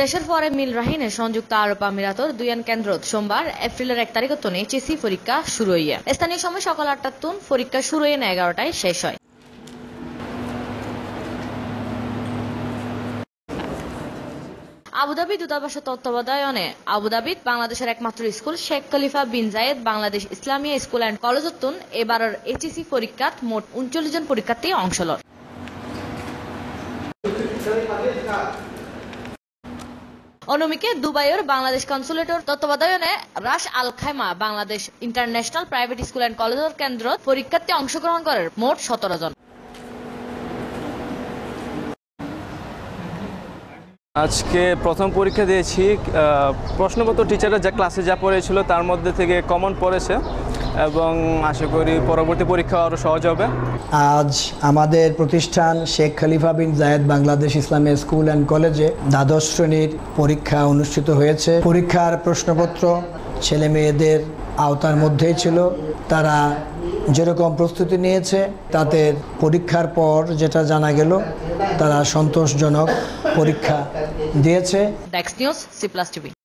দেশের পরে মিল রাহিনে সংযুক্ত আরব আমিরাতর দুয়ান কেন্দ্রত সোমবার এপ্রিলের এক তারিখত এইচএসসি পরীক্ষা শুরু হইয়া। স্থানীয় সময় সকাল আটটার তুন পরীক্ষা শুরু হইয়া এগারোটায় শেষ হয়। আবুধাবি দূতাবাসের তত্ত্বাবধায়নে আবুধাবিত বাংলাদেশের একমাত্র school Sheikh Khalifa bin Zayed Bangladesh Islamia school and কলেজতুন এবারের এইচএসসি পরীক্ষাত মোট উনচল্লিশ জন পরীক্ষার্থী অংশ লন অনুমিকে দুবাইয়ের বাংলাদেশ কনসুলেটর তত্ত্বাবধায়নে Ras al Khaimah Bangladesh international private school and কলেজের কেন্দ্র পরীক্ষার্থী অংশগ্রহণ করে মোট সতেরো জন। আজকে প্রথম পরীক্ষা দিয়েছি। প্রশ্নপত্র টিচাররা যা ক্লাসে যা পড়েছিল, তার মধ্যে থেকে কমন পড়েছে। এবং আশা করি পরবর্তী পরীক্ষা আরও সহজ হবে। আজ আমাদের প্রতিষ্ঠান Sheikh Khalifa bin Zayed Bangladesh Islami school and কলেজে দ্বাদশ শ্রেণির পরীক্ষা অনুষ্ঠিত হয়েছে। পরীক্ষার প্রশ্নপত্র ছেলে মেয়েদের আওতার মধ্যেই ছিল। তারা যেরকম প্রস্তুতি নিয়েছে তাদের পরীক্ষার পর যেটা জানা গেল তারা সন্তোষজনক পরীক্ষা দিয়েছে। ডেক্স নিউজ সি প্লাস টিভি